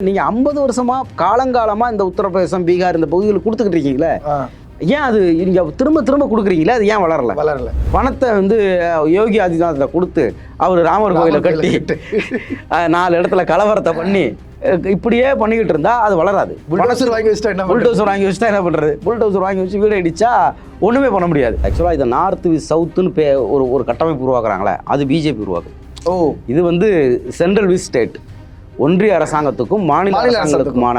நீங்க ஐம்பது வருஷமா காலங்காலமா இந்த உத்தரப்பிரதேசம் பீகார் இந்த பகுதிகளை கொடுத்துக்கிட்டு இருக்கீங்களே? ஏன் அது இங்க திரும்ப திரும்ப கொடுக்குறீங்களே? அது ஏன் வளரல? வளரல. பணத்தை வந்து யோகி ஆதித்யநாத்தில் கொடுத்து அவர் ராமர் கோயிலை கட்டி நாலு இடத்துல கலவரத்தை பண்ணி இப்படியே பண்ணிக்கிட்டு இருந்தா அது வளராது. புல்டோசர் வாங்கி வச்சுட்டா என்ன? புல்டோசர் வாங்கி வச்சுட்டா என்ன பண்றது? புல்டோசர் வாங்கி வச்சு வீடு அடிச்சா ஒண்ணுமே பண்ண முடியாது. ஆக்சுவலாக இதை நார்த் சவுத்துன்னு பே ஒரு ஒரு கட்டமைப்பு உருவாக்குறாங்களே அது பிஜேபி உருவாக்கு ஓ. இது வந்து சென்ட்ரல் விஸ் ஸ்டேட் ஒன்றிய அரசாங்கத்துக்கும் மாநில அரசாங்கத்துக்குமான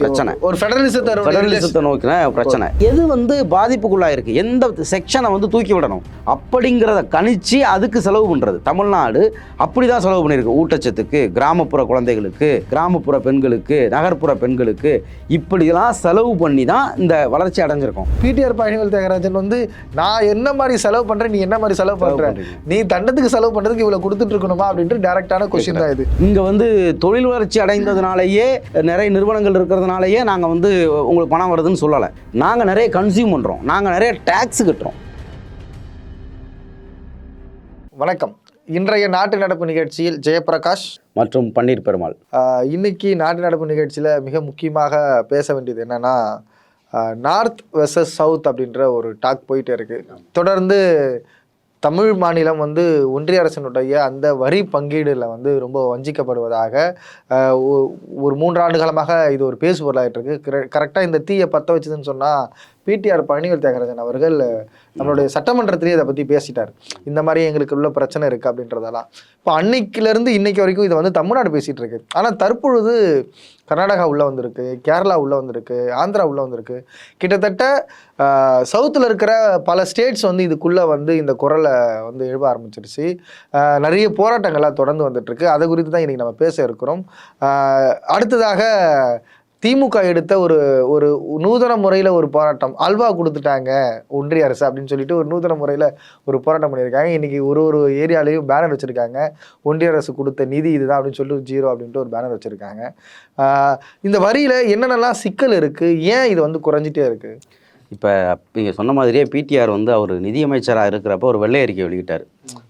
பிரச்சனை. ஒரு ஃபெடரலிசத்தை ஃபெடரலிசத்தை நோக்கின பிரச்சனை. எது வந்து பாதிப்புக்குள்ளா இருக்கு எந்த செக்ஷனை வந்து தூக்கி விடணும்? அப்படிங்கிறத கணிச்சு அதுக்கு செலவு பண்றது. தமிழ்நாடு அப்படிதான் செலவு பண்ணியிருக்கு. ஊட்டச்சத்துக்கு கிராமப்புற குழந்தைகளுக்கு கிராமப்புற பெண்களுக்கு நகர்ப்புற பெண்களுக்கு இப்படிலாம் செலவு பண்ணி தான் இந்த வளர்ச்சி அடைஞ்சிருக்கோம். பிடிஆர் பழனிவேல் தியாகராஜன் வந்து நான் என்ன மாதிரி செலவு பண்றேன்? நீ என்ன மாதிரி செலவு பண்ற? பண்றீங்க. நீ தண்டத்துக்கு செலவு பண்றதுக்கு இவ்வளவு கொடுத்துட்டு இருக்கணுமா? அப்படின்ட்டு டைரக்டான கொஸ்டின் தான் இது. இங்க வந்து தொழில் வளர்ச்சி அடைந்ததுனாலேயே நிறைய நிறுவனங்கள் இருக்கிறதுனாலயே நாங்க வந்து உங்களுக்கு பணம் வருதுன்னு சொல்லலை. நாங்க நிறைய கன்சியூம் பண்றோம். நாங்க நிறைய டேக்ஸ் கட்டுறோம். வணக்கம். இன்றைய நாட்டு நடப்பு நிகழ்ச்சியில் ஜெயபிரகாஷ். மற்றும் பன்னீர் பெருமாள். இன்னைக்கு நாட்டு நடப்பு நிகழ்ச்சியில் மிக முக்கியமாக பேச வேண்டியது என்னன்னா நார்த் வெர்சஸ் சவுத் அப்படின்ற ஒரு டாக் போயிட்டே இருக்கு. தொடர்ந்து தமிழ் மாநிலம் வந்து ஒன்றிய அரசினுடைய அந்த வரி பங்கீடுல வந்து ரொம்ப வஞ்சிக்கப்படுவதாக ஒ- ஒரு மூன்றாண்டு காலமாக இது ஒரு பேசுபொருளாகிட்டு இருக்கு. கரெக்டாக இந்த தீயை பற்ற வச்சதுன்னு சொன்னால் பிடிஆர் பழனிவேல் தியாகராஜன் அவர்கள் நம்மளுடைய சட்டமன்றத்திலேயே இதை பற்றி பேசிட்டார். இந்த மாதிரி எங்களுக்கு உள்ள பிரச்சனை இருக்குது அப்படின்றதெல்லாம். இப்போ அன்னைக்கிலேருந்து இன்னைக்கு வரைக்கும் இதை வந்து தமிழ்நாடு பேசிகிட்டு இருக்கு. ஆனால் தற்பொழுது கர்நாடகா உள்ளே வந்திருக்கு கேரளா உள்ளே வந்திருக்கு ஆந்திரா உள்ளே வந்திருக்கு. கிட்டத்தட்ட சவுத்தில் இருக்கிற பல ஸ்டேட்ஸ் வந்து இதுக்குள்ளே வந்து இந்த குரலை வந்து எழுப ஆரம்பிச்சிருச்சு. நிறைய போராட்டங்கள்லாம் தொடர்ந்து வந்துட்டுருக்கு அதை குறித்து தான் இன்றைக்கி நம்ம பேச இருக்கிறோம். அடுத்ததாக திமுக எடுத்த ஒரு ஒரு நூதன முறையில் ஒரு போராட்டம். அல்வா கொடுத்துட்டாங்க ஒன்றிய அரசு அப்படின்னு சொல்லிட்டு ஒரு நூதன முறையில் ஒரு போராட்டம் பண்ணியிருக்காங்க. இன்றைக்கி ஒரு ஒரு ஏரியாலையும் பேனர் வச்சுருக்காங்க. ஒன்றிய அரசு கொடுத்த நிதி இதுதான் அப்படின்னு சொல்லிட்டு ஜீரோ அப்படின்ட்டு ஒரு பேனர் வச்சுருக்காங்க. இந்த வரியில் என்னென்னலாம் சிக்கல் இருக்குது ஏன் இது வந்து குறைஞ்சிட்டே இருக்குது இப்போ நீங்கள் சொன்ன மாதிரியே பிடிஆர் வந்து அவர் நிதியமைச்சராக இருக்கிறப்ப ஒரு வெள்ளை அறிக்கை வெளியிட்டார்.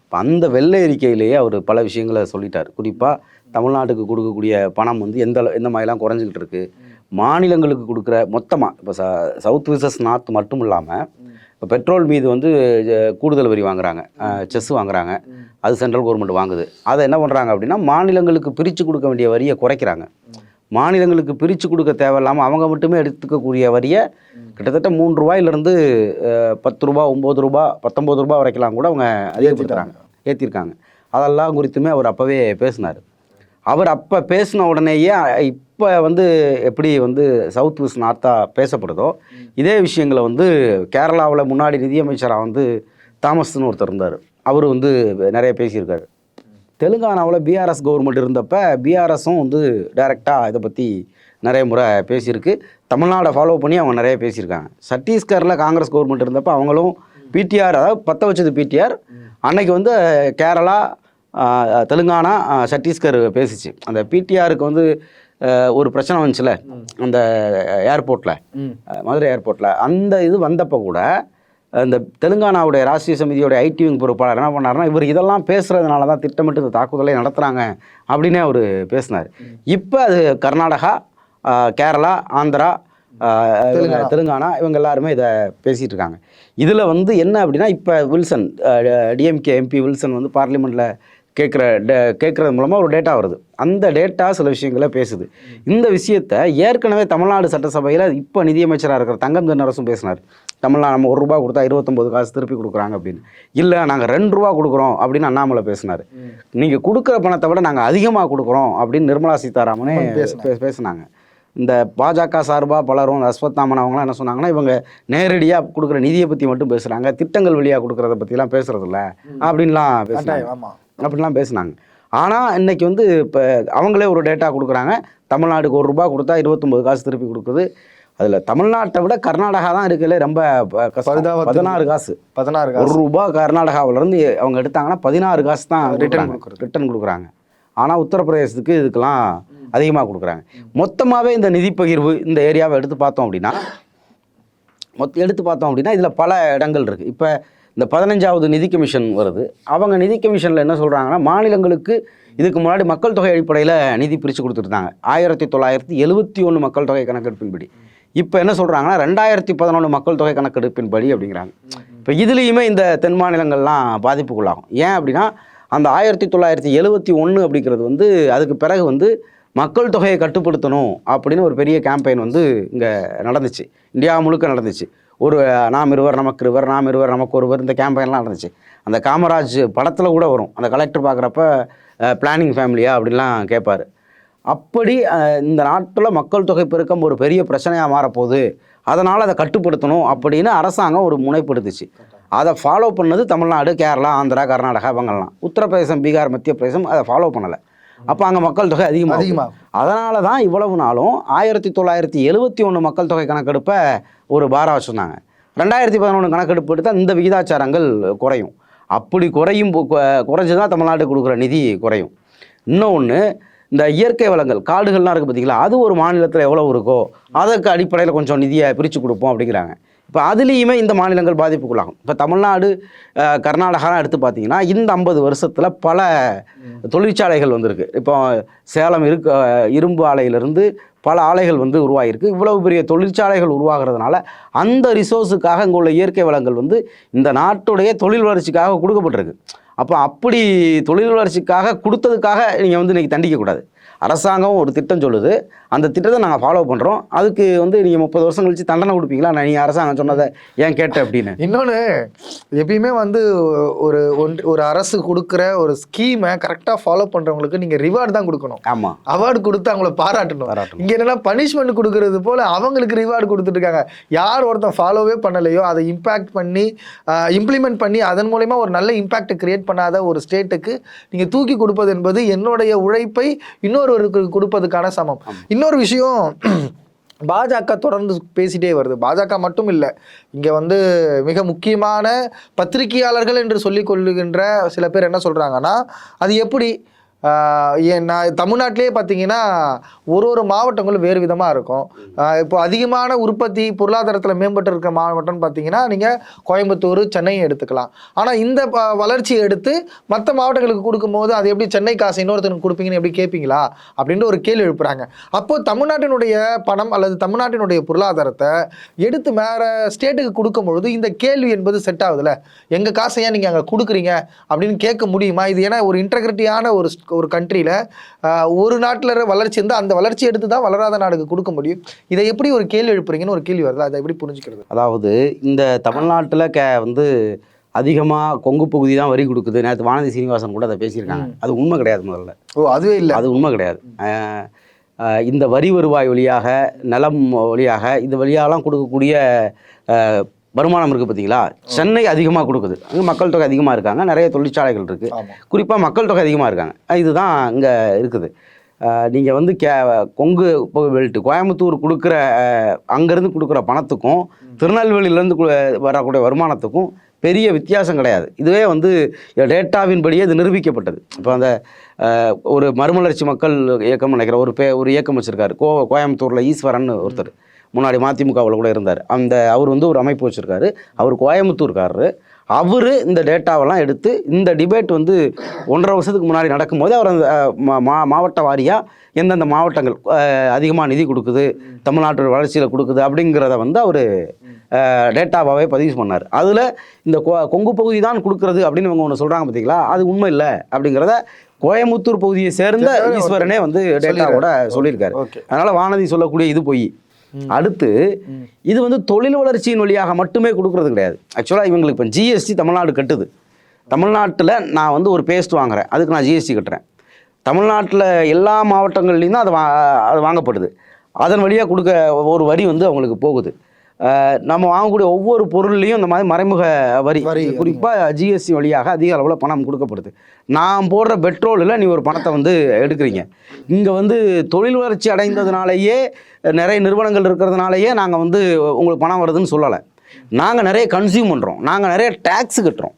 இப்போ அந்த வெள்ளை அறிக்கையிலேயே அவர் பல விஷயங்களை சொல்லிட்டார். குறிப்பாக தமிழ்நாட்டுக்கு கொடுக்கக்கூடிய பணம் வந்து எந்த அளவு- எந்த மாதிரிலாம் குறைஞ்சிக்கிட்டு இருக்குது மாநிலங்களுக்கு கொடுக்குற மொத்தமாக இப்போ ச சவுத் விசஸ் நார்த் மட்டும் இல்லாமல் இப்போ பெட்ரோல் மீது வந்து கூடுதல் வரி வாங்குறாங்க. செஸ் வாங்குறாங்க. அது சென்ட்ரல் கவர்மெண்ட் வாங்குது. அதை என்ன பண்ணுறாங்க அப்படின்னா மாநிலங்களுக்கு பிரித்து கொடுக்க வேண்டிய வரியை குறைக்கிறாங்க. மாநிலங்களுக்கு பிரித்து கொடுக்க தேவையில்லாமல் அவங்க மட்டுமே எடுத்துக்கக்கூடிய வரியை கிட்டத்தட்ட மூணு ரூபாயிலிருந்து பத்து ரூபா ஒம்பது ரூபா பத்தொம்பது ரூபா வரைக்கலாம் கூட அவங்க அதிகப்படுத்துகிறாங்க ஏற்றிருக்காங்க அதெல்லாம் குறித்துமே அவர் அப்போவே பேசினார். அவர் அப்போ பேசின உடனேயே இப்போ வந்து எப்படி வந்து சவுத் வெஸ்ட் நார்த்தாக பேசப்படுதோ இதே விஷயங்களை வந்து கேரளாவில் முன்னாடி நிதியமைச்சராக வந்து தாமஸ்னு ஒருத்தர் இருந்தார். அவர் வந்து நிறைய பேசியிருக்காரு. தெலுங்கானாவில் பிஆர்எஸ் கவர்மெண்ட் இருந்தப்போ பிஆர்எஸும் வந்து டைரெக்டாக இதை பற்றி நிறைய முறை பேசியிருக்கு. தமிழ்நாடை ஃபாலோ பண்ணி அவங்க நிறைய பேசியிருக்காங்க. சத்தீஸ்கரில் காங்கிரஸ் கவர்மெண்ட் இருந்தப்போ அவங்களும் பிடிஆர் அதாவது பற்ற வச்சது பிடிஆர் அன்னைக்கு வந்து கேரளா தெலுங்கானா சத்தீஸ்கர் பேசிச்சு. அந்த பிடிஆருக்கு வந்து ஒரு பிரச்சனை வந்துச்சுல அந்த ஏர்போர்ட்டில் மதுரை ஏர்போர்ட்டில் அந்த இது வந்தப்போ கூட இந்த தெலுங்கானாவுடைய ராஷ்ட்ரிய சமிதியோட ஐடி விங் பொறுப்பாளர் என்ன பண்ணாருன்னா இவர் இதெல்லாம் பேசுறதுனால தான் திட்டமிட்டு இந்த தாக்குதலை நடத்துகிறாங்க அப்படின்னே அவர் பேசினார். இப்போ அது கர்நாடகா கேரளா ஆந்திரா. தெலுங்கானா. இவங்க எல்லாருமே இதை பேசிகிட்டு இருக்காங்க. இதில் வந்து என்ன அப்படின்னா இப்போ வில்சன் டிஎம்கே எம்பி வில்சன் வந்து பார்லிமெண்ட்டில் கேட்குற டே கேட்குறது மூலமாக ஒரு டேட்டா வருது. அந்த டேட்டா சில விஷயங்களை பேசுது. இந்த விஷயத்தை ஏற்கனவே தமிழ்நாடு சட்டசபையில் இப்போ நிதியமைச்சராக இருக்கிற தங்கம் தென்னரசும் பேசினார். தமிழ்நாடு நம்ம ஒரு ரூபா கொடுத்தா இருபத்தொம்பது காசு திருப்பி கொடுக்குறாங்க அப்படின்னு. இல்லை நாங்கள் ரெண்டு ரூபா கொடுக்குறோம் அப்படின்னு அண்ணாமலை பேசினார். நீங்கள் கொடுக்குற பணத்தை விட நாங்கள் அதிகமாக கொடுக்குறோம் அப்படின்னு நிர்மலா சீதாராமனே பேசினாங்க. பே- பேசினாங்க. இந்த பாஜக சார்பாக பலரும் அஸ்வத்தாமன் அவங்களாம் என்ன சொன்னாங்கன்னா இவங்க நேரடியாக கொடுக்குற நிதியை பற்றி மட்டும் பேசுகிறாங்க திட்டங்கள் வழியாக கொடுக்குறத பற்றிலாம் பேசுறதில்ல. அப்படின்லாம் ஆமாம் அப்படிலாம் பேசுனாங்க. ஆனால் இன்னைக்கு வந்து இப்போ அவங்களே ஒரு டேட்டா கொடுக்குறாங்க. தமிழ்நாடுக்கு ஒரு ரூபா கொடுத்தா இருபத்தொம்பது காசு திருப்பி கொடுக்குது. அதில் தமிழ்நாட்டை விட கர்நாடகா தான் இருக்கல ரொம்ப. பதினாறு காசு. பதினாறு ஒரு ரூபா கர்நாடகாவிலேருந்து அவங்க எடுத்தாங்கன்னா பதினாறு காசு தான் ரிட்டர்ன். ரிட்டர்ன் கொடுக்குறாங்க. ஆனால் உத்தரப்பிரதேசத்துக்கு இதுக்கெல்லாம் அதிகமாக கொடுக்குறாங்க. மொத்தமாகவே இந்த நிதி பகிர்வு இந்த ஏரியாவை எடுத்து பார்த்தோம் அப்படின்னா மொத்த எடுத்து பார்த்தோம் அப்படின்னா இதில் பல இடங்கள் இருக்குது இப்போ இந்த பதினஞ்சாவது நிதி கமிஷன் வருது. அவங்க நிதி கமிஷனில் என்ன சொல்கிறாங்கன்னா மாநிலங்களுக்கு இதுக்கு முன்னாடி மக்கள் தொகை அடிப்படையில் நிதி பிரித்து கொடுத்துருந்தாங்க. ஆயிரத்தி தொள்ளாயிரத்தி எழுபத்தி ஒன்று மக்கள் தொகை கணக்கெடுப்பின்படி. இப்போ என்ன சொல்கிறாங்கன்னா ரெண்டாயிரத்தி பதினொன்று மக்கள் தொகை கணக்கெடுப்பின்படி அப்படிங்கிறாங்க. இப்போ இதுலேயுமே இந்த தென் மாநிலங்கள்லாம் பாதிப்புக்குள்ளாகும். ஏன் அப்படின்னா அந்த ஆயிரத்தி தொள்ளாயிரத்தி எழுபத்தி ஒன்று அப்படிங்கிறது வந்து அதுக்கு பிறகு வந்து மக்கள் தொகையை கட்டுப்படுத்தணும் அப்படின்னு ஒரு பெரிய கேம்பெயின் வந்து இங்கே நடந்துச்சு. இந்தியா முழுக்க நடந்துச்சு. ஒரு நாம் இருவர் நமக்கு இருவர் நாம் இருவர் நமக்கு ஒருவர் இந்த கேம்பெயின்லாம் நடந்துச்சு. அந்த காமராஜ் படத்தில் கூட வரும். அந்த கலெக்டர் பார்க்குறப்ப பிளானிங் ஃபேமிலியா அப்படின்லாம் கேட்பார் அப்படி இந்த நாட்டில் மக்கள் தொகை பெருக்கம் ஒரு பெரிய பிரச்சனையாக மாறப்போகுது. அதனால் அதை கட்டுப்படுத்தணும் அப்படின்னு அரசாங்கம் ஒரு முனைப்படுத்துச்சு. அதை ஃபாலோ பண்ணது தமிழ்நாடு கேரளா ஆந்திரா கர்நாடகா இவங்கெல்லாம் உத்தரப்பிரதேசம் பீகார் மத்திய பிரதேசம் அதை ஃபாலோ பண்ணலை. அப்போ அங்கே மக்கள் தொகை அதிகமாக அதிகமாகும். அதனால தான் இவ்வளவு நாளும் ஆயிரத்தி தொள்ளாயிரத்தி எழுபத்தி ஒன்று மக்கள் தொகை கணக்கெடுப்பை ஒரு பாரா வச்சுருந்தாங்க ரெண்டாயிரத்தி பதினொன்று கணக்கெடுப்பு எடுத்தால் இந்த விகிதாச்சாரங்கள் குறையும். அப்படி குறையும் குறைஞ்சு தான் தமிழ்நாடு கொடுக்குற நிதி குறையும். இன்னொன்று இந்த இயற்கை வளங்கள் காடுகள்லாம் இருக்குது பார்த்தீங்களா அது ஒரு மாநிலத்தில் எவ்வளோ இருக்கோ அதற்கு அடிப்படையில் கொஞ்சம் நிதியை பிரித்து கொடுப்போம் அப்படிங்கிறாங்க. இப்போ அதுலேயுமே இந்த மாநிலங்கள் பாதிப்புக்குள்ளாகும். இப்போ தமிழ்நாடு கர்நாடகாலாம் எடுத்து பார்த்தீங்கன்னா இந்த ஐம்பது வருஷத்தில் பல தொழிற்சாலைகள் வந்திருக்கு. இப்போ சேலம் இருக்க இரும்பு ஆலையிலிருந்து பல ஆலைகள் வந்து உருவாகிருக்கு இவ்வளவு பெரிய தொழிற்சாலைகள் உருவாகிறதுனால அந்த ரிசோர்ஸுக்காக இங்கே உள்ள இயற்கை வளங்கள் வந்து இந்த நாட்டுடைய தொழில் வளர்ச்சிக்காக கொடுக்கப்பட்டிருக்கு. அப்போ அப்படி தொழில் வளர்ச்சிக்காக கொடுத்ததுக்காக நீங்கள் வந்து இன்றைக்கி தண்டிக்கக்கூடாது அரசாங்கம் ஒரு திட்டம் சொல்லுது. அந்த திட்டத்தை நாங்கள் ஃபாலோ பண்ணுறோம் அதுக்கு வந்து நீங்கள் முப்பது வருஷம் கழிச்சு தண்டனை கொடுப்பீங்களா? நான் நீங்கள் அரசாங்கம் சொன்னதை ஏன் கேட்ட அப்படின்னு. இன்னொன்று எப்பயுமே வந்து ஒரு ஒன்று ஒரு அரசு கொடுக்குற ஒரு ஸ்கீமை கரெக்டாக ஃபாலோ பண்ணுறவங்களுக்கு நீங்கள் ரிவார்டு தான் கொடுக்கணும். ஆமாம் அவார்டு கொடுத்து அவங்கள பாராட்டணும். இங்கே என்னன்னா பனிஷ்மெண்ட் கொடுக்கறது போல அவங்களுக்கு ரிவார்டு கொடுத்துட்டு இருக்காங்க. யார் ஒருத்தன் ஃபாலோவே பண்ணலையோ அதை இம்பேக்ட் பண்ணி இம்ப்ளிமெண்ட் பண்ணி அதன் மூலயமா ஒரு நல்ல இம்பாக்ட் கிரியேட் பண்ணாத ஒரு ஸ்டேட்டுக்கு நீங்கள் தூக்கி கொடுப்பது என்பது என்னுடைய உழைப்பை இன்னொருவருக்கு கொடுப்பதுக்கான சமம். இன்னொரு விஷயம் பாஜக தொடர்ந்து பேசிட்டே வருது. பாஜக மட்டும் இல்லை இங்கே வந்து மிக முக்கியமான பத்திரிகையாளர்கள் என்று சொல்லிக் கொள்ளுகின்ற சில பேர் என்ன சொல்கிறாங்கன்னா அது எப்படி? நான் தமிழ்நாட்டிலே பார்த்தீங்கன்னா ஒரு ஒரு மாவட்டங்களும் வேறு விதமாக இருக்கும். இப்போ அதிகமான உற்பத்தி பொருளாதாரத்தில் மேம்பட்டு இருக்க மாவட்டம்னு பார்த்தீங்கன்னா நீங்கள் கோயம்புத்தூர் சென்னையை எடுத்துக்கலாம். ஆனால் இந்த ப- வளர்ச்சியை எடுத்து மற்ற மாவட்டங்களுக்கு கொடுக்கும்போது அது எப்படி சென்னை காசு இன்னொருத்தனுக்கு கொடுப்பீங்கன்னு எப்படி கேட்பீங்களா அப்படின்ற ஒரு கேள்வி எழுப்புறாங்க. அப்போது தமிழ்நாட்டினுடைய பணம் அல்லது தமிழ்நாட்டினுடைய பொருளாதாரத்தை எடுத்து வேற ஸ்டேட்டுக்கு கொடுக்கும் பொழுது இந்த கேள்வி என்பது செட் ஆகுதுல்ல? எங்கள் காசை ஏன் நீங்கள் அங்கே கொடுக்குறீங்க? அப்படின்னு கேட்க முடியுமா? இது ஏன்னா ஒரு இன்டகிரிட்டியான ஒரு ஸ்- ஒரு கண்ட்ரியில் ஒரு நாட்டில் வளர்ச்சி இருந்தால் அந்த வளர்ச்சி எடுத்து தான் வளராத நாடுக்கு கொடுக்க முடியும். இதை எப்படி ஒரு கேள்வி எழுப்புறீங்கன்னு ஒரு கேள்வி வருது. அதை எப்படி புரிஞ்சுக்கிறது? அதாவது இந்த தமிழ்நாட்டில் க வந்து அதிகமாக கொங்கு பகுதி தான் வரி கொடுக்குது. நேற்று வானதி சீனிவாசன் கூட அதை பேசியிருக்காங்க. அது உண்மை கிடையாது முதல்ல. ஓ அதுவே இல்லை. அது உண்மை கிடையாது. இந்த வரி வருவாய் வழியாக நிலம் வழியாக இது வழியாலாம் கொடுக்கக்கூடிய வருமானம் இருக்குது பார்த்தீங்களா சென்னை அதிகமாக கொடுக்குது. அங்கே மக்கள் தொகை அதிகமாக இருக்காங்க. நிறைய தொழிற்சாலைகள் இருக்குது குறிப்பாக மக்கள் தொகை அதிகமாக இருக்காங்க. இதுதான் இங்கே இருக்குது. நீங்கள் வந்து கே கொங்கு பெல்ட் கோயம்புத்தூர் கொடுக்குற அங்கேருந்து கொடுக்குற பணத்துக்கும் திருநெல்வேலியிலேருந்து வரக்கூடிய வருமானத்துக்கும் பெரிய வித்தியாசம் கிடையாது. இதுவே வந்து டேட்டாவின்படியே இது நிரூபிக்கப்பட்டது. இப்போ அந்த ஒரு மறுமலர்ச்சி மக்கள் இயக்கம் நினைக்கிற ஒரு பே ஒரு இயக்கம் வச்சுருக்காரு. கோ கோயம்புத்தூரில் ஈஸ்வரன் ஒருத்தர். முன்னாடி மதிமுகவில் கூட இருந்தார். அந்த அவர் வந்து ஒரு அமைப்பு வச்சுருக்காரு. அவர் கோயம்புத்தூர்காரரு. அவர் இந்த டேட்டாவெல்லாம் எடுத்து இந்த டிபேட் வந்து ஒன்றரை வருஷத்துக்கு முன்னாடி நடக்கும்போது அவர் அந்த மா- மா மாவட்ட வாரியாக எந்தெந்த மாவட்டங்கள் அதிகமாக நிதி கொடுக்குது தமிழ்நாட்டோட வளர்ச்சியில் கொடுக்குது அப்படிங்கிறத வந்து அவர் டேட்டாவாகவே பதிவு பண்ணார். அதில் இந்த கொ- கொங்கு பகுதி தான் கொடுக்குறது அப்படின்னு இவங்க ஒன்று சொல்கிறாங்க பார்த்தீங்களா அது உண்மை இல்லை அப்படிங்கிறத கோயம்புத்தூர் பகுதியை சேர்ந்த ஈஸ்வரனே வந்து டேட்டாவோட சொல்லியிருக்காரு. ஓகே. அதனால் வானதி சொல்லக்கூடிய இது பொய். அடுத்து இது வந்து தொழில் வளர்ச்சியின் வழியாக மட்டுமே கொடுக்கறது கிடையாது. ஆக்சுவலாக இவங்களுக்கு இப்போ ஜிஎஸ்டி தமிழ்நாடு கட்டுது. தமிழ்நாட்டில் நான் வந்து ஒரு பேஸ்ட் வாங்குறேன். அதுக்கு நான் ஜிஎஸ்டி கட்டுறேன். தமிழ்நாட்டில் எல்லா மாவட்டங்கள்லேயும் தான் அது வா அது வாங்கப்படுது. அதன் வழியாக கொடுக்க ஒரு வரி வந்து அவங்களுக்கு போகுது. நம்ம வாங்கக்கூடிய ஒவ்வொரு பொருள்லையும் இந்த மாதிரி மறைமுக வரி. வரி, குறிப்பாக ஜிஎஸ்டி வழியாக அதிக அளவில் பணம் கொடுக்கப்படுது. நான் போடுற பெட்ரோலில் நீ ஒரு பணத்தை வந்து எடுக்கிறீங்க. இங்கே வந்து தொழில் வளர்ச்சி அடைந்ததுனாலேயே நிறைய நிறுவனங்கள் இருக்கிறதுனாலேயே நாங்கள் வந்து உங்களுக்கு பணம் வருதுன்னு சொல்லலை. நாங்கள் நிறைய கன்சியூம் பண்ணுறோம் நாங்கள் நிறைய டேக்ஸ் கட்டுறோம்.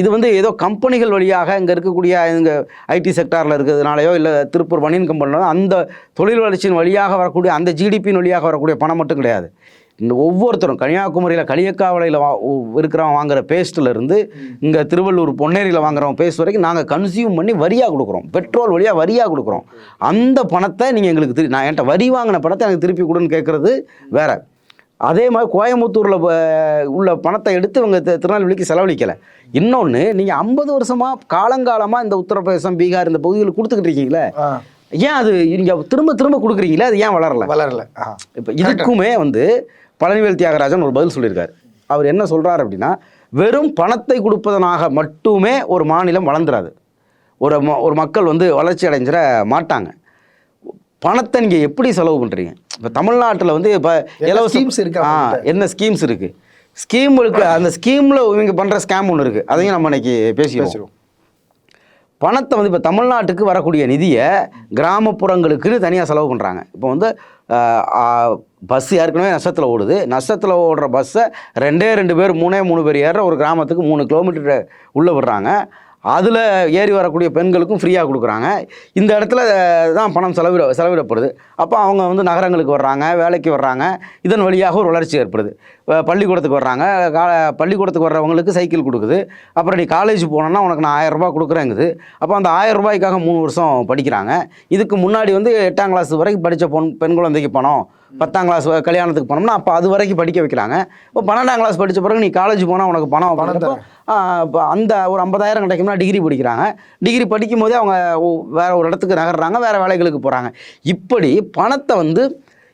இது வந்து ஏதோ கம்பெனிகள் வழியாக இங்கே இருக்கக்கூடிய இங்கே ஐடி செக்டாரில் இருக்கிறதுனாலையோ இல்லை திருப்பூர் பனியன் கம்பெனிலோ அந்த தொழில் வளர்ச்சியின் வழியாக வரக்கூடிய அந்த ஜிடிபியின் வழியாக வரக்கூடிய பணம் மட்டும் கிடையாது. ஒவ்வொருத்தரும் கன்னியாகுமரியில் களியக்காவளையில் வா இருக்கிறவன் வாங்குற பேஸ்ட்டில் இருந்து இங்கே திருவள்ளூர் பொன்னேரியில் வாங்குறவன் பேஸ்ட் வரைக்கும் நாங்கள் கன்சியூம் பண்ணி வரியாக கொடுக்குறோம். பெட்ரோல் வழியாக வரியாக கொடுக்குறோம். அந்த பணத்தை நீங்கள் எங்களுக்கு திரு நான் என்கிட்ட வரி வாங்கின பணத்தை எனக்கு திருப்பி கொடுன்னு கேட்குறது வேற. அதே மாதிரி கோயம்புத்தூரில் உள்ள பணத்தை எடுத்து இவங்க திருநெல்வேலிக்கு செலவழிக்கலை. இன்னொன்று நீங்கள் ஐம்பது வருஷமாக காலங்காலமாக இந்த உத்தரப்பிரதேசம் பீகார் இந்த பகுதிகளுக்கு கொடுத்துக்கிட்டு இருக்கீங்களே ஏன் அது நீங்கள் திரும்ப திரும்ப கொடுக்குறீங்களே அது ஏன் வளரல? வளரல. இப்போ இதுக்குமே வந்து பழனிவேல் தியாகராஜன் ஒரு பதில் சொல்லியிருக்காரு. அவர் என்ன சொல்றாரு அப்படின்னா வெறும் பணத்தை கொடுப்பதனாக மட்டுமே ஒரு மாநிலம் வளர்ந்துராது. ஒரு ம- ஒரு மக்கள் வந்து வளர்ச்சி அடைஞ்சிட மாட்டாங்க. பணத்தை நீங்கள் எப்படி செலவு பண்ணுறீங்க இப்போ தமிழ்நாட்டில் வந்து இப்போ என்ன schemes இருக்கு ஆ? என்ன ஸ்கீம்ஸ் இருக்குது ஸ்கீம் அந்த ஸ்கீமில் இவங்க பண்ணுற ஸ்கேம் ஒன்று இருக்குது அதையும் நம்ம இன்னைக்கு பேசிடுவோம். பணத்தை வந்து இப்போ தமிழ்நாட்டுக்கு வரக்கூடிய நிதியை கிராமப்புறங்களுக்குன்னு தனியாக செலவு பண்ணுறாங்க இப்போ வந்து பஸ் ஏற்கனவே நஷ்டத்தில் ஓடுது. நஷ்டத்தில் ஓடுற பஸ்ஸை ரெண்டே ரெண்டு பேர் மூணே மூணு பேர் ஏறுற ஒரு கிராமத்துக்கு மூணு கிலோமீட்டர் உள்ளே விடுறாங்க. அதில் ஏறி வரக்கூடிய பெண்களுக்கும் ஃப்ரீயாக கொடுக்குறாங்க. இந்த இடத்துல தான் பணம் செலவிட செலவிடப்படுது. அப்போ அவங்க வந்து நகரங்களுக்கு வர்றாங்க வேலைக்கு வர்றாங்க. இதன் வழியாக ஒரு வளர்ச்சி ஏற்படுது. பள்ளிக்கூடத்துக்கு வர்றாங்க. கா பள்ளிக்கூடத்துக்கு வர்றவங்களுக்கு சைக்கிள் கொடுக்குது. அப்புறம் நீ காலேஜ் போனோன்னா உனக்கு நான் ஆயரரூபா கொடுக்குறேங்குது. அப்போ அந்த ஆயிரம் ரூபாய்க்காக மூணு வருஷம் படிக்கிறாங்க. இதுக்கு முன்னாடி வந்து எட்டாம் கிளாஸ் வரைக்கும் படித்த பொன் பெண் குழந்தைக்கு பணம். பத்தாம் கிளாஸ் கல்யாணத்துக்கு போனோம்னா அப்போ அது வரைக்கும் படிக்க வைக்கிறாங்க. இப்போ பன்னெண்டாம் கிளாஸ் படித்த பிறகு நீ காலேஜ் போனால் உனக்கு பணம் ஆ, இப்போ அந்த ஒரு ஐம்பதாயிரம் கிடைக்கும்னா டிகிரி படிக்கிறாங்க. டிகிரி படிக்கும் போதே அவங்க வேற ஒரு இடத்துக்கு நகர்றாங்க வேற வேலைகளுக்கு போகிறாங்க இப்படி பணத்தை வந்து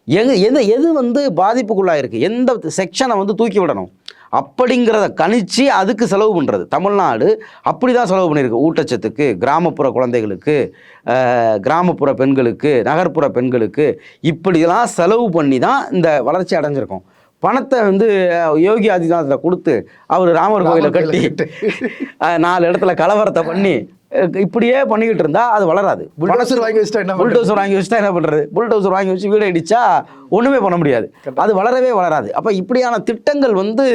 எது எது எது வந்து பாதிப்புக்குள்ளாக இருக்குது எந்த செக்ஷனை வந்து தூக்கி விடணும்? அப்படிங்கிறத கணிச்சு அதுக்கு செலவு பண்ணுறது தமிழ்நாடு அப்படி தான் செலவு பண்ணியிருக்கு. ஊட்டச்சத்துக்கு கிராமப்புற குழந்தைகளுக்கு கிராமப்புற பெண்களுக்கு நகர்ப்புற பெண்களுக்கு இப்படிலாம் செலவு பண்ணி தான் இந்த வளர்ச்சி அடைஞ்சிருக்கோம். பணத்தை வந்து யோகி ஆதித்யநாத்தில் கொடுத்து அவர் ராமர் கோயிலை கட்டி நாலு இடத்துல கலவரத்தை பண்ணி இப்படியே பண்ணிக்கிட்டு இருந்தா அது வளராது. புல்டோசர் வாங்கி வச்சுட்டா என்ன? புல்டோசர் வாங்கி வச்சுட்டா என்ன பண்ணுறது புல்டோசர் வாங்கி வச்சு வீடு இடிச்சா ஒன்றுமே பண்ண முடியாது. அது வளரவே வளராது. அப்போ இப்படியான திட்டங்கள் வந்து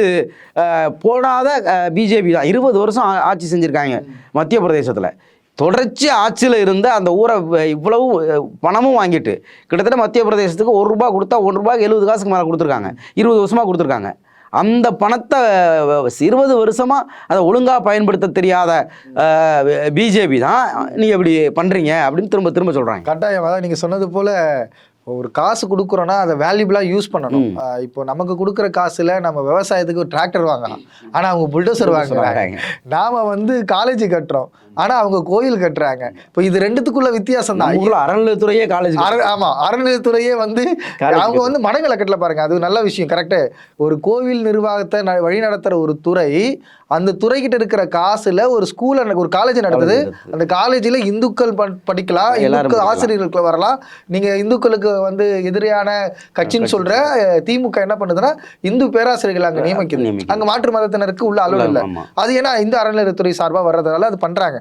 போடாத பிஜேபி தான். இருபது வருஷம் ஆட்சி செஞ்சுருக்காங்க மத்திய பிரதேசத்தில். தொடர்ச்சி ஆட்சியில் இருந்த அந்த ஊரை இவ்வளவு பணமும் வாங்கிட்டு கிட்டத்தட்ட மத்திய பிரதேசத்துக்கு ஒரு ரூபா கொடுத்தா ஒரு ரூபாய்க்கு எழுபது காசுக்கு மேலே கொடுத்துருக்காங்க. இருபது வருஷமாக கொடுத்துருக்காங்க. அந்த பணத்தை இருபது வருஷமாக அதை ஒழுங்காக பயன்படுத்த தெரியாத பிஜேபி தான் நீங்கள் இப்படி பண்ணுறீங்க அப்படின்னு திரும்ப திரும்ப சொல்கிறாங்க கட்டாயம். அதான் நீங்க சொன்னது போல ஒரு காசு கொடுக்குறோன்னா அதை வேல்யூபிளா யூஸ் பண்ணணும். இப்போ நமக்கு கொடுக்குற காசுல நம்ம விவசாயத்துக்கு ஒரு டிராக்டர் வாங்கலாம். ஆனா அவங்க புல்டோசர் வாங்குறாங்க. நாம வந்து காலேஜ் கட்டுறோம். ஆனா அவங்க கோயில் கட்டுறாங்க. இப்போ இது ரெண்டுத்துக்குள்ள வித்தியாசம் தான் அறநிலையத்துறையே காலேஜ் அற- ஆமா அறநிலையத்துறையே வந்து அவங்க வந்து மடங்களை கட்டல பாருங்க. அது நல்ல விஷயம். கரெக்டு ஒரு கோவில் நிர்வாகத்தை வழி நடத்துற ஒரு துறை அந்த துறைகிட்ட இருக்கிற காசுல ஒரு ஸ்கூல் ஒரு காலேஜ் நடத்துது. அந்த காலேஜில் இந்துக்கள் படிக்கலாம். இந்துக்கள் படிக்கலாம். ஆசிரியர்களுக்கு வரலாம். நீங்க இந்துக்களுக்கு வந்து எதிரியான கட்சின்னு சொல்ற திமுக என்ன பண்ணுதுன்னா இந்து பேராசிரியர்கள் அங்க நியமிக்குது. நியமிக்குது. அங்க மாற்று மதத்தினருக்கு உள்ள அளவு இல்லை. அது ஏன்னா இந்து அறநிலையத்துறை சார்பா வர்றதுனால அது பண்றாங்க.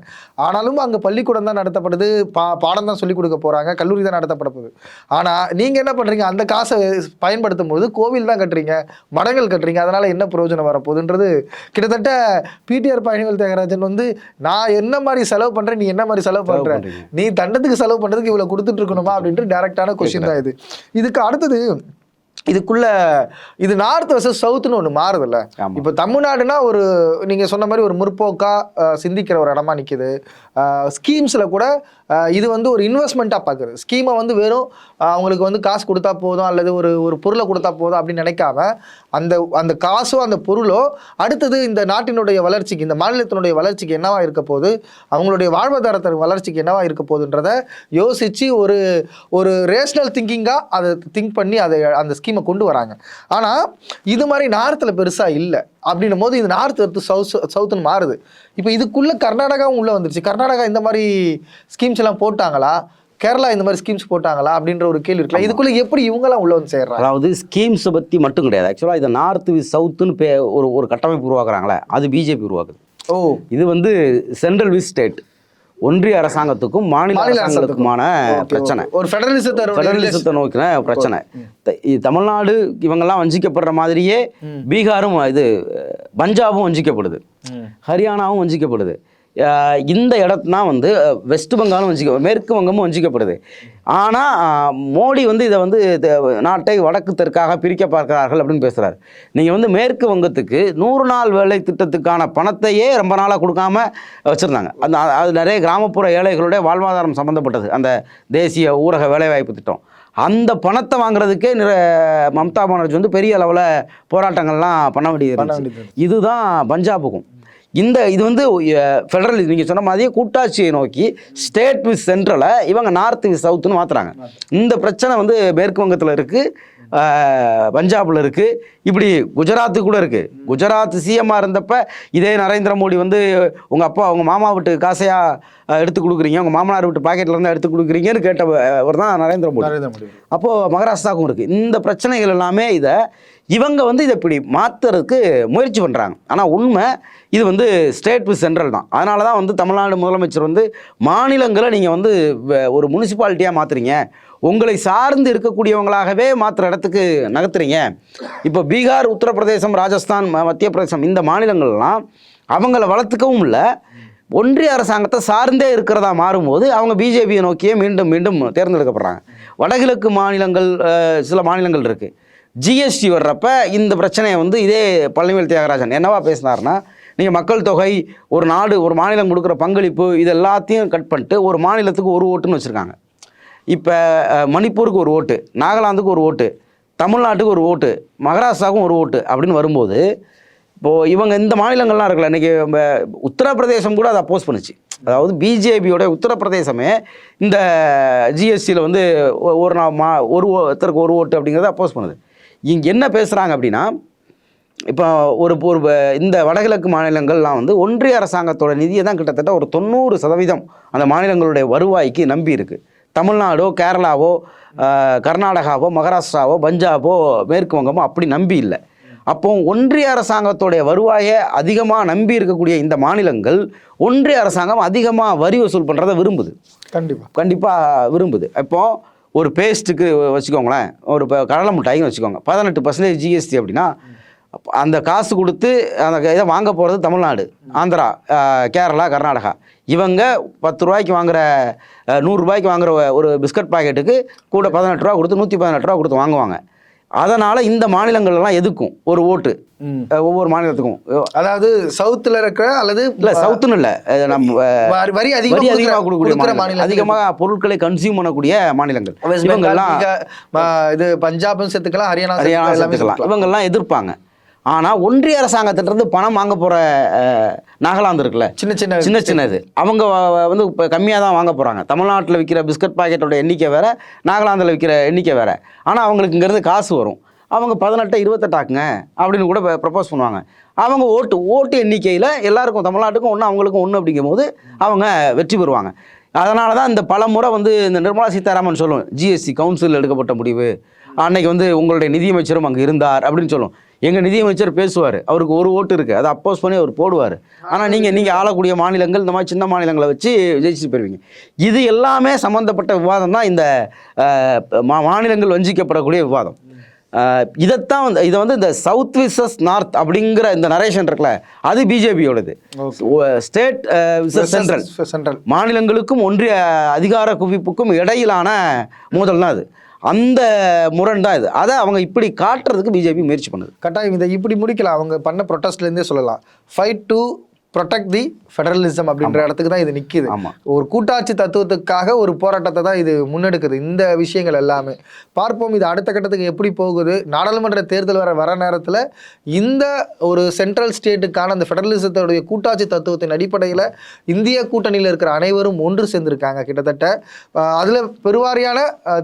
ஆனாலும் அங்க பள்ளிக்கூடம் தான் நடத்தப்படுது. பா பாடம் தான் சொல்லிக் கொடுக்க போறாங்க. கல்லூரி தான் நடத்தப்பட போகுது. ஆனா நீங்க என்ன பண்றீங்க? அந்த காசை பயன்படுத்தும் போது கோவில் தான் கட்டுறீங்க. மடங்கள் கட்டுறீங்க. அதனால என்ன பிரயோஜனம் வரப்போகுதுன்றது கிட்டத்தட்ட பிடிஆர் பயணிகள் தியாகராஜன் வந்து நான் என்ன மாதிரி செலவு பண்றேன்? நீ என்ன மாதிரி செலவு பண்ற? பண்றீங்க. நீ தண்டத்துக்கு செலவு பண்றதுக்கு இவ்வளவு கொடுத்துட்டு இருக்கணுமா? அப்படின்ட்டு டைரக்டான கொஸ்டின் தான் இது. இதுக்கு அடுத்தது இதுக்குள்ள இது நார்த் வர்சஸ் சவுத்துன்னு ஒன்று மாறுதுல்ல. இப்போ தமிழ்நாடுனா ஒரு நீங்க சொன்ன மாதிரி ஒரு முற்போக்கா அஹ், சிந்திக்கிற ஒரு இடமா நிக்குது ஸ்கீம்ஸில் கூட இது வந்து ஒரு இன்வெஸ்ட்மெண்ட்டாக பார்க்குறது ஸ்கீமை வந்து வெறும் அவங்களுக்கு வந்து காசு கொடுத்தா போதும் அல்லது ஒரு ஒரு பொருளை கொடுத்தா போதும் அப்படின்னு நினைக்காம அந்த அந்த காசோ அந்த பொருளோ அடுத்தது இந்த நாட்டினுடைய வளர்ச்சிக்கு இந்த மாநிலத்தினுடைய வளர்ச்சிக்கு என்னவா இருக்க போகுது அவங்களுடைய வாழ்வாதாரத்தின் வளர்ச்சிக்கு என்னவா இருக்க போகுதுன்றத யோசித்து ஒரு ஒரு ரேஷ்னல் திங்கிங்காக அதை திங்க் பண்ணி அதை அந்த ஸ்கீமை கொண்டு வராங்க. ஆனால் இது மாதிரி நார்த்தில் பெருசாக இல்லை. அப்படின்னும் போது இது நார்த் எடுத்து சவுத் சவுத்துன்னு மாறுது. இப்போ இதுக்குள்ளே கர்நாடகாவும் உள்ளே வந்துருச்சு. கர்நாடகா இந்த மாதிரி ஸ்கீம்ஸ் எல்லாம் போட்டாங்களா? கேரளா இந்த மாதிரி ஸ்கீம்ஸ் போட்டாங்களா? அப்படின்ற ஒரு கேள்வி இருக்குல்ல. இதுக்குள்ளே எப்படி இவங்கெல்லாம் உள்ள வந்து சேர்றாங்க? அதாவது ஸ்கீம்ஸை பற்றி மட்டும் கிடையாது. ஆக்சுவலாக இதை நார்த் வித் சவுத்துன்னு பே ஒரு ஒரு கட்டமைப்பு உருவாக்குறாங்களே அது பிஜேபி உருவாக்குது. ஓ. இது வந்து சென்ட்ரல் வித் ஸ்டேட் ஒன்றிய அரசாங்கத்துக்கும் மாநில அரசாங்கத்துக்குமான பிரச்சனை. ஒரு ஃபெடரலிசத்தை ஃபெடரலிசத்தை நோக்கின பிரச்சனை. தமிழ்நாடு இவங்கெல்லாம் வஞ்சிக்கப்படுற மாதிரியே பீகாரும் இது பஞ்சாபும் வஞ்சிக்கப்படுது. ஹரியானாவும் வஞ்சிக்கப்படுது. இந்த இடத்துனா வந்து வெஸ்ட் பெங்காலும் வஞ்சிக்க மேற்கு வங்கமும் வஞ்சிக்கப்படுது. ஆனால் மோடி வந்து இதை வந்து நாட்டை வடக்கு தெற்காக பிரிக்க பார்க்கிறார்கள் அப்படின்னு பேசுகிறார் நீங்கள் வந்து மேற்கு வங்கத்துக்கு நூறு நாள் வேலை திட்டத்துக்கான பணத்தையே ரொம்ப நாளாக கொடுக்காம வச்சுருந்தாங்க. அந்த அது நிறைய கிராமப்புற ஏழைகளுடைய வாழ்வாதாரம் சம்மந்தப்பட்டது அந்த தேசிய ஊரக வேலைவாய்ப்பு திட்டம். அந்த பணத்தை வாங்குறதுக்கே மம்தா பானர்ஜி வந்து பெரிய அளவில் போராட்டங்கள்லாம் பண்ண. வேண்டியது இதுதான் பஞ்சாபுக்கும். இந்த இது வந்து ஃபெடரல் நீங்கள் சொன்ன மாதிரியே கூட்டாட்சியை நோக்கி ஸ்டேட் வித் சென்ட்ரலை இவங்க நார்த் வித் சவுத்துன்னு மாற்றுறாங்க இந்த பிரச்சனை வந்து மேற்கு வங்கத்தில் இருக்குது பஞ்சாபில் இருக்குது இப்படி குஜராத்து கூட இருக்குது குஜராத் சிஎம்மாக இருந்தப்ப இதே நரேந்திர மோடி வந்து உங்கள் அப்பா உங்கள் மாமா வீட்டு காசையாக எடுத்து கொடுக்குறீங்க. உங்கள் மாமனார் வீட்டு பாக்கெட்ல இருந்து எடுத்து கொடுக்குறீங்கன்னு கேட்டவர் தான் நரேந்திர மோடி. நரேந்திர மோடி. அப்போது மகாராஷ்டிராவுக்கும் இருக்குது இந்த பிரச்சனைகள் எல்லாமே இதை இவங்க வந்து இதை இப்படி மாற்றுறதுக்கு முயற்சி பண்ணுறாங்க ஆனால் உண்மை இது வந்து ஸ்டேட் சென்ட்ரல் தான். அதனால தான் வந்து தமிழ்நாடு முதலமைச்சர் வந்து மாநிலங்களை நீங்கள் வந்து ஒரு முனிசிபாலிட்டியாக மாற்றுறீங்க உங்களை சார்ந்து இருக்கக்கூடியவங்களாகவே மாற்றுற இடத்துக்கு நகர்த்துறீங்க. இப்போ பீகார் உத்தரப்பிரதேசம் ராஜஸ்தான் ம- மத்திய பிரதேசம் இந்த மாநிலங்கள்லாம் அவங்கள வளர்த்துக்கவும் இல்லை. ஒன்றிய அரசாங்கத்தை சார்ந்தே இருக்கிறதா மாறும்போது அவங்க பிஜேபியை நோக்கியே மீண்டும் மீண்டும் தேர்ந்தெடுக்கப்படுறாங்க. வடகிழக்கு மாநிலங்கள் சில மாநிலங்கள் இருக்குது ஜிஎஸ்டி வர்றப்ப இந்த பிரச்சனையை வந்து இதே பழனிவேல் தியாகராஜன் என்னவா பேசினார்னா நீங்கள் மக்கள் தொகை ஒரு நாடு ஒரு மாநிலம் கொடுக்குற பங்களிப்பு இது எல்லாத்தையும் கட் பண்ணிட்டு ஒரு மாநிலத்துக்கு ஒரு ஓட்டுன்னு வச்சுருக்காங்க. இப்போ மணிப்பூருக்கு ஒரு ஓட்டு நாகாலாந்துக்கு ஒரு ஓட்டு தமிழ்நாட்டுக்கு ஒரு ஓட்டு மகாராஷ்டிராவுக்கும் ஒரு ஓட்டு அப்படின்னு வரும்போது இப்போது இவங்க இந்த மாநிலங்கள்லாம் இருக்கல இன்றைக்கி உத்தரப்பிரதேசம் கூட அதை அப்போஸ் பண்ணுச்சு. அதாவது பிஜேபியோட உத்தரப்பிரதேசமே இந்த ஜிஎஸ்டியில் வந்து ஒரு நாள் மா ஒரு ஒருத்தருக்கு ஒரு ஓட்டு அப்படிங்கிறத அப்போஸ் பண்ணுது. இங்கே என்ன பேசுகிறாங்க அப்படின்னா இப்போ ஒரு ஒரு இந்த வடகிழக்கு மாநிலங்கள்லாம் வந்து ஒன்றிய அரசாங்கத்தோட நிதியை தான் கிட்டத்தட்ட ஒரு தொண்ணூறு சதவீதம் அந்த மாநிலங்களுடைய வருவாய்க்கு நம்பி இருக்குது தமிழ்நாடோ கேரளாவோ கர்நாடகாவோ மகாராஷ்டிராவோ பஞ்சாபோ மேற்கு வங்கமோ அப்படி நம்பி இல்லை. அப்போ ஒன்றிய அரசாங்கத்தோடைய வருவாயை அதிகமாக நம்பி இருக்கக்கூடிய இந்த மாநிலங்கள் ஒன்றிய அரசாங்கம் அதிகமாக வரி வசூல் பண்ணுறதை விரும்புது. கண்டிப்பா. கண்டிப்பாக விரும்புது. இப்போ ஒரு பேஸ்ட்டுக்கு வச்சுக்கோங்களேன் ஒரு இப்போ கடலை மிட்டாய்னு வச்சுக்கோங்க. பதினெட்டு பர்சன்டேஜ் ஜிஎஸ்டி அப்படின்னா அப்ப அந்த காசு கொடுத்து அந்த இதை வாங்க போகிறது தமிழ்நாடு ஆந்திரா கேரளா கர்நாடகா. இவங்க பத்து ரூபாய்க்கு வாங்குற அஹ், நூறு ரூபாய்க்கு வாங்குற ஒரு பிஸ்கட் பாக்கெட்டுக்கு கூட பதினெட்டு ரூபா கொடுத்து நூற்றி பதினெட்டு ரூபா கொடுத்து வாங்குவாங்க. அதனால் இந்த மாநிலங்கள்லாம் எதுக்கும்? ஒரு ஓட்டு. ஒவ்வொரு மாநிலத்துக்கும். அதாவது சவுத்துல இருக்கிற அல்லது இல்லை சவுத்துன்னு இல்லை. நம்ம வரி- வரி வரி அதிகமா அதிகமாக கொடுக்கக்கூடிய. மாநிலம் அதிகமா பொருட்களை கன்சியூம் பண்ணக்கூடிய மாநிலங்கள். இவங்கெல்லாம் இது பஞ்சாபும் சேர்த்துக்கலாம் ஹரியானா ஹரியானா சேர்த்துக்கலாம். இவங்கெல்லாம் எதிர்ப்பாங்க. ஆனா ஒன்றிய அரசாங்கத்திலிருந்து பணம் வாங்க அஹ், நாகாலாந்து இருக்குல்ல? சின்ன சின்ன சின்ன சின்னது அவங்க வந்து இப்போ கம்மியாக தான் வாங்க போகிறாங்க தமிழ்நாட்டில் விற்கிற பிஸ்கட் பாக்கெட்டோட எண்ணிக்கை வேற நாகாலாந்தில் விற்கிற எண்ணிக்கை வேற. ஆனால் அவங்களுக்கு இங்கேருந்து காசு வரும். அவங்க பதினெட்டு இருபத்தெட்டாக்குங்க அப்படின்னு கூட ப்ரப்போஸ் பண்ணுவாங்க. அவங்க ஓட்டு ஓட்டு எண்ணிக்கையில் எல்லாருக்கும் தமிழ்நாட்டுக்கும் ஒன்று அவங்களுக்கும் ஒன்று அப்படிங்கும்போது அவங்க வெற்றி பெறுவாங்க. அதனால தான் இந்த பல முறை வந்து இந்த நிர்மலா சீதாராமன் சொல்லும் ஜிஎஸ்டி கவுன்சில் எடுக்கப்பட்ட முடிவு. அன்னைக்கு வந்து உங்களுடைய நிதியமைச்சரும் அங்கே இருந்தார் அப்படின்னு சொல்லும். எங்கள் நிதியமைச்சர் பேசுவார். அவருக்கு ஒரு ஓட்டு இருக்குது அதை அப்போஸ் பண்ணி அவர் போடுவார். ஆனால் நீங்கள் நீங்கள் ஆளக்கூடிய மாநிலங்கள் இந்த மாதிரி சின்ன மாநிலங்களை வச்சு ஜெயிச்சு பெறுவீங்க இது எல்லாமே சம்மந்தப்பட்ட விவாதம் தான் இந்த மாநிலங்கள் வஞ்சிக்கப்படக்கூடிய விவாதம். இதைத்தான் வந்து இதை வந்து இந்த சவுத் விசஸ் நார்த் அப்படிங்கிற இந்த நரேஷன் இருக்குல்ல அது பிஜேபியோடது. State versus central. சென்ட்ரல். மாநிலங்களுக்கும் ஒன்றிய அதிகார குவிப்புக்கும் இடையிலான மோதல் தான் அது. அந்த முரண் தான் இது. அதை அவங்க இப்படி காட்டுறதுக்கு பிஜேபி முயற்சி பண்ணுது. கட்டாயம் இதை இப்படி முடிக்கலாம். அவங்க பண்ண ப்ரொட்டஸ்ட்லேருந்தே சொல்லலாம். Fight to protect the federalism அப்படின்ற இடத்துக்கு தான் இது நிக்குது. ஆமா. ஒரு கூட்டாட்சி தத்துவத்துக்காக ஒரு போராட்டத்தை தான் இது முன்னெடுக்குது. இந்த விஷயங்கள் எல்லாமே. பார்ப்போம் இது அடுத்த கட்டத்துக்கு எப்படி போகுது? நாடாளுமன்ற தேர்தல் வர வர நேரத்தில் இந்த ஒரு சென்ட்ரல் ஸ்டேட்டுக்கான அந்த ஃபெடரலிசத்தோடைய கூட்டாட்சி தத்துவத்தின் அடிப்படையில் இந்திய கூட்டணியில் இருக்கிற அனைவரும் ஒன்று சேர்ந்திருக்காங்க கிட்டத்தட்ட. அதில் பெருவாரியான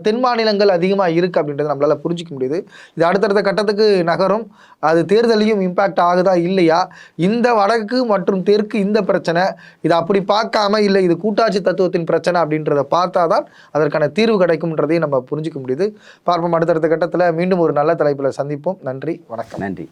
தென் மாநிலங்கள் அதிகமாக இருக்குது அப்படின்றத நம்மளால் புரிஞ்சிக்க முடியுது. இது அடுத்தடுத்த கட்டத்துக்கு நகரும். அது தேர்தலையும் இம்பேக்ட் ஆகுதா இல்லையா? இந்த வடக்கு மற்றும் தெற்கு இந்த பிரச்சனை இதை அப்படி பார்க்காம இல்லை இது கூட்டாட்சி தத்துவத்தின் பிரச்சனை அப்படின்றத பார்த்தா தான் அதற்கான தீர்வு கிடைக்கும்ன்றதையும் நம்ம புரிஞ்சிக்க முடியுது. பார்ப்போம் அடுத்தடுத்த கட்டத்தில் மீண்டும் ஒரு நல்ல தலைப்பில் சந்திப்போம். நன்றி வணக்கம். நன்றி.